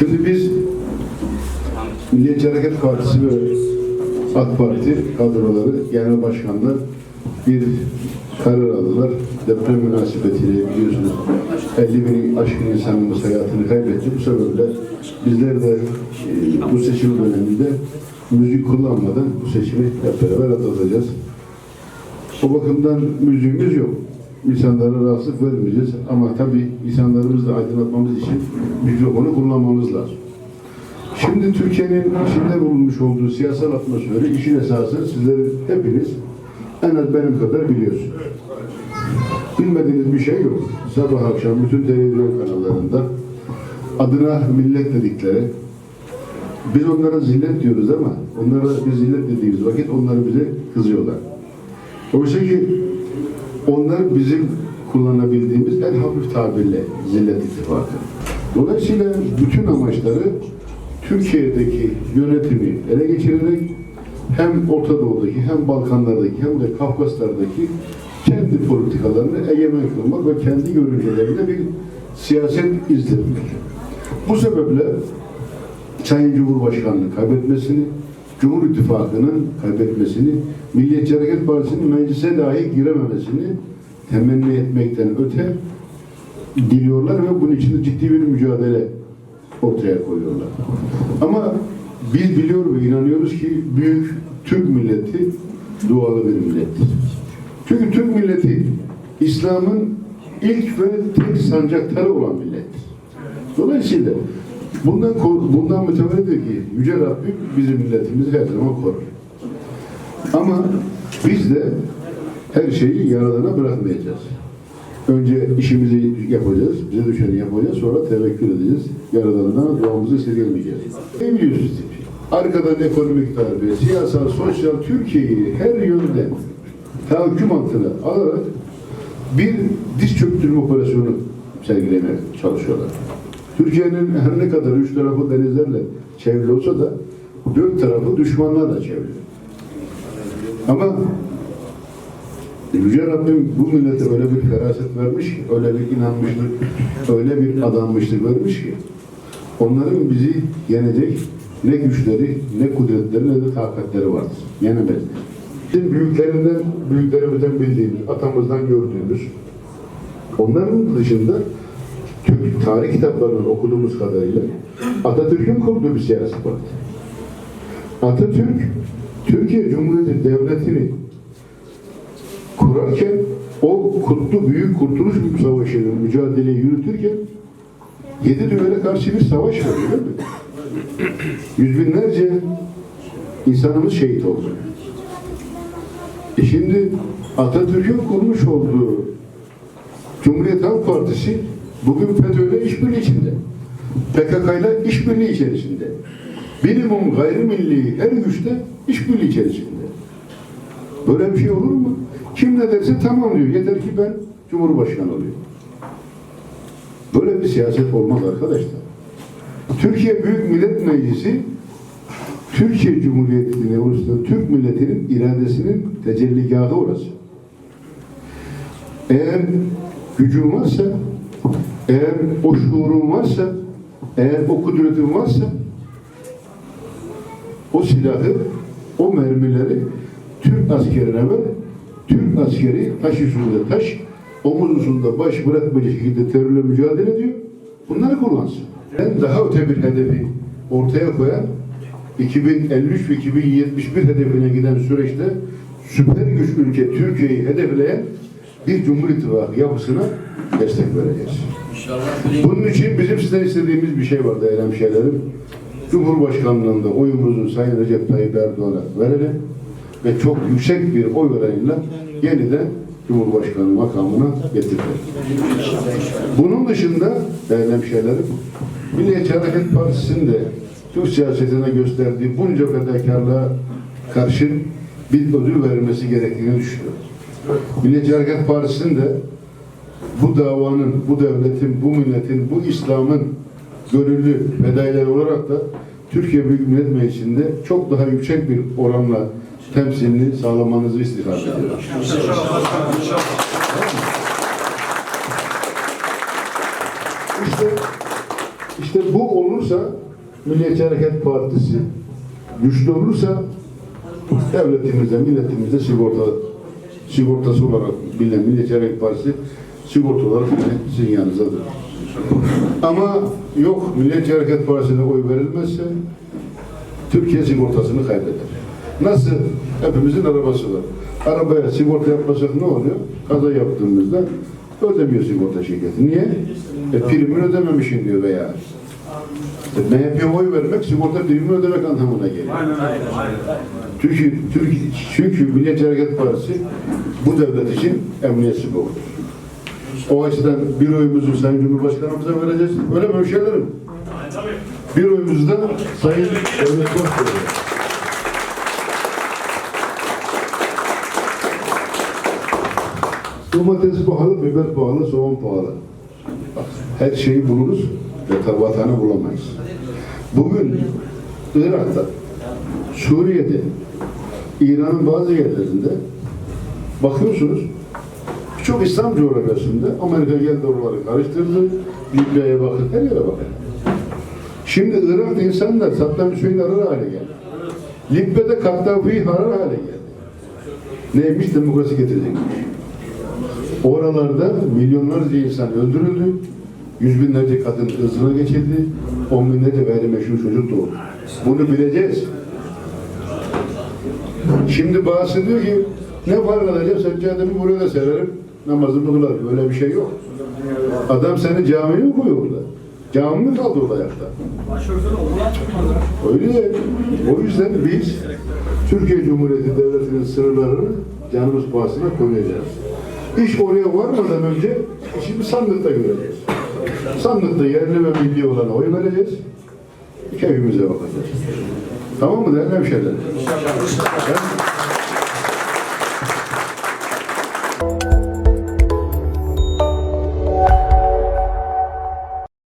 Şimdi biz Milliyetçi Hareket Partisi ve AK Parti kadroları, genel başkanlar bir karar aldılar. Deprem münasebetiyle biliyorsunuz 50 binin aşkın insanımız hayatını kaybetti. Bu sebeple bizler de e, bu seçim döneminde müzik kullanmadan bu seçimi hep beraber atlatacağız. O bakımdan müziğimiz yok. İnsanlara rahatsızlık vermeyeceğiz. Ama tabii insanlarımızı aydınlatmamız için mikrofonu kullanmamız lazım. Şimdi Türkiye'nin içinde bulunmuş olduğu siyasal atmosferi işin esası sizlerin hepiniz en az benim kadar biliyorsunuz. Bilmediğiniz bir şey yok. Sabah akşam bütün televizyon kanallarında adına millet dedikleri biz onlara zillet diyoruz ama onlara biz zillet dediğimiz vakit onlar bize kızıyorlar. Oysa ki onlar bizim kullanabildiğimiz en hafif tabirle zillet ittifakı. Dolayısıyla bütün amaçları Türkiye'deki yönetimi ele geçirerek hem Orta Doğu'daki hem Balkanlardaki hem de Kafkaslar'daki kendi politikalarını egemen kılmak ve kendi görüşlerinde bir siyaset izlemek. Bu sebeple Sayın Cumhurbaşkanlığı kaybetmesini, Cumhur İttifakı'nın kaybetmesini, Milliyetçi Hareket Partisi'nin meclise dahi girememesini temenni etmekten öte diliyorlar ve bunun için ciddi bir mücadele ortaya koyuyorlar. Ama biz biliyor ve inanıyoruz ki büyük Türk milleti dualı bir millettir. Çünkü Türk milleti İslam'ın ilk ve tek sancaktarı olan millettir. Dolayısıyla bundan bundan mütevellidir ki Yüce Rabbim bizim milletimizi her zaman korur. Ama biz de her şeyi yaradana bırakmayacağız. Önce işimizi yapacağız, bize düşeni yapacağız, sonra tevekkül edeceğiz. Yaradanına duamızı esirgemeyeceğiz. Ne biliyorsunuz? Arkadan ekonomik darbe, siyasal, sosyal Türkiye'yi her yönden tahakküm altına alarak bir diz çöktürme operasyonu sergilemeye çalışıyorlar. Türkiye'nin her ne kadar üç tarafı denizlerle çevrili olsa da dört tarafı düşmanlarla çevrili. Ama Yüce Rabbim bu millete öyle bir feraset vermiş ki, öyle bir inanmışlık, öyle bir adanmışlık vermiş ki, onların bizi yenecek ne güçleri, ne kudretleri, ne de takatleri vardır. Yenemezler. Bizim büyüklerinden, büyüklerimizden bildiğimiz, atamızdan gördüğümüz, onların dışında tarih kitaplarından okuduğumuz kadarıyla Atatürk'ün kurduğu bir siyasi parti. Atatürk, Türkiye Cumhuriyeti Devleti'ni kurarken o kutlu büyük kurtuluş savaşını mücadeleyi yürütürken yedi düvele karşı bir savaş veriyor değil mi? Yüz binlerce insanımız şehit oldu. E şimdi Atatürk'ün kurmuş olduğu Cumhuriyet Halk Partisi bugün FETÖ'yle işbirliği içinde. PKK'yla işbirliği içerisinde. Minimum gayrimilli her güçte işbirliği içerisinde. Böyle bir şey olur mu? Kim ne derse tamam diyor. Yeter ki ben Cumhurbaşkanı olayım. Böyle bir siyaset olmaz arkadaşlar. Türkiye Büyük Millet Meclisi Türkiye Cumhuriyeti'nin oluşturan Türk milletinin iradesinin tecelligahı orası. Eğer gücün varsa, eğer o şuurun varsa, eğer o kudretin varsa o silahı, o mermileri Türk askerine ver, Türk askeri taş üstünde taş, omuz üstünde baş bırakmayacak şekilde terörle mücadele ediyor. Bunları kullansın. En daha öte bir hedefi ortaya koyan 2053 ve 2071 hedefine giden süreçte süper güç ülke Türkiye'yi hedefleyen bir Cumhur İttifakı yapısına destek vereceğiz. Bunun için bizim sizden istediğimiz bir şey var değerli hemşehrilerim. Cumhurbaşkanlığında oyumuzu Sayın Recep Tayyip Erdoğan'a verelim ve çok yüksek bir oy oranıyla yeniden Cumhurbaşkanı makamına getirelim. Bunun dışında değerli hemşehrilerim, Milliyetçi Hareket Partisi'nin de Türk siyasetine gösterdiği bunca fedakarlığa karşın bir ödül verilmesi gerektiğini düşünüyorum. Milliyetçi Hareket Partisi'nin de bu davanın, bu devletin, bu milletin, bu İslam'ın gönüllü fedaileri olarak da Türkiye Büyük Millet Meclisi'nde çok daha yüksek bir oranla temsilini sağlamanızı istirham ediyorum. İşte, işte bu olursa Milliyetçi Hareket Partisi güçlü olursa devletimizde, milletimizde sigorta sigortası olarak bilinen Milliyetçi Hareket Partisi sigorta olarak yine sizin yanınızdadır. Ama yok Milliyetçi Hareket Partisi'ne oy verilmezse Türkiye sigortasını kaybeder. Nasıl? Hepimizin arabası var. Arabaya sigorta yapmasak ne oluyor? Kaza yaptığımızda ödemiyor sigorta şirketi. Niye? E, primini ödememişsin diyor veya. E, MHP'ye oy vermek sigorta primini ödemek anlamına geliyor. Çünkü, Türkiye, çünkü Milliyetçi Hareket Partisi bu devlet için emniyet sigortadır. O açıdan bir oyumuzu Sayın Cumhurbaşkanımıza vereceğiz. Öyle mi hemşehrilerim? Bir oyumuzu da Sayın Devlet Bahçeli'ye. Domates pahalı, biber pahalı, soğan pahalı. Her şeyi buluruz ve tabi vatanı bulamayız. Bugün Irak'ta, Suriye'de, İran'ın bazı yerlerinde bakıyorsunuz birçok İslam coğrafyasında Amerika geldi oraları karıştırdı. Libya'ya bakın, her yere bakın. Şimdi Irak'ta insanlar Saddam Hüseyin arar hale geldi. Libya'da Kaddafi'yi arar hale geldi. Neymiş? Demokrasi getirecekmiş. Oralarda milyonlarca insan öldürüldü. Yüz binlerce kadın ırzına geçildi. On binlerce gayrimeşru çocuk doğdu. Bunu bileceğiz. Şimdi bazısı diyor ki ne fark edecek seccademi buraya da sererim namazımı kılarım. Böyle bir şey yok. Adam seni camiye mi koyuyor orada? Cami mi kaldı orada ayakta? Öyle. O yüzden biz Türkiye Cumhuriyeti Devleti'nin sınırlarını canımız pahasına koyacağız. İş oraya varmadan önce bir sandıkta göreceğiz. Sandıkta yerli ve milli olana oy vereceğiz. Keyfimize bakacağız. Tamam mı değerli hemşehrilerim?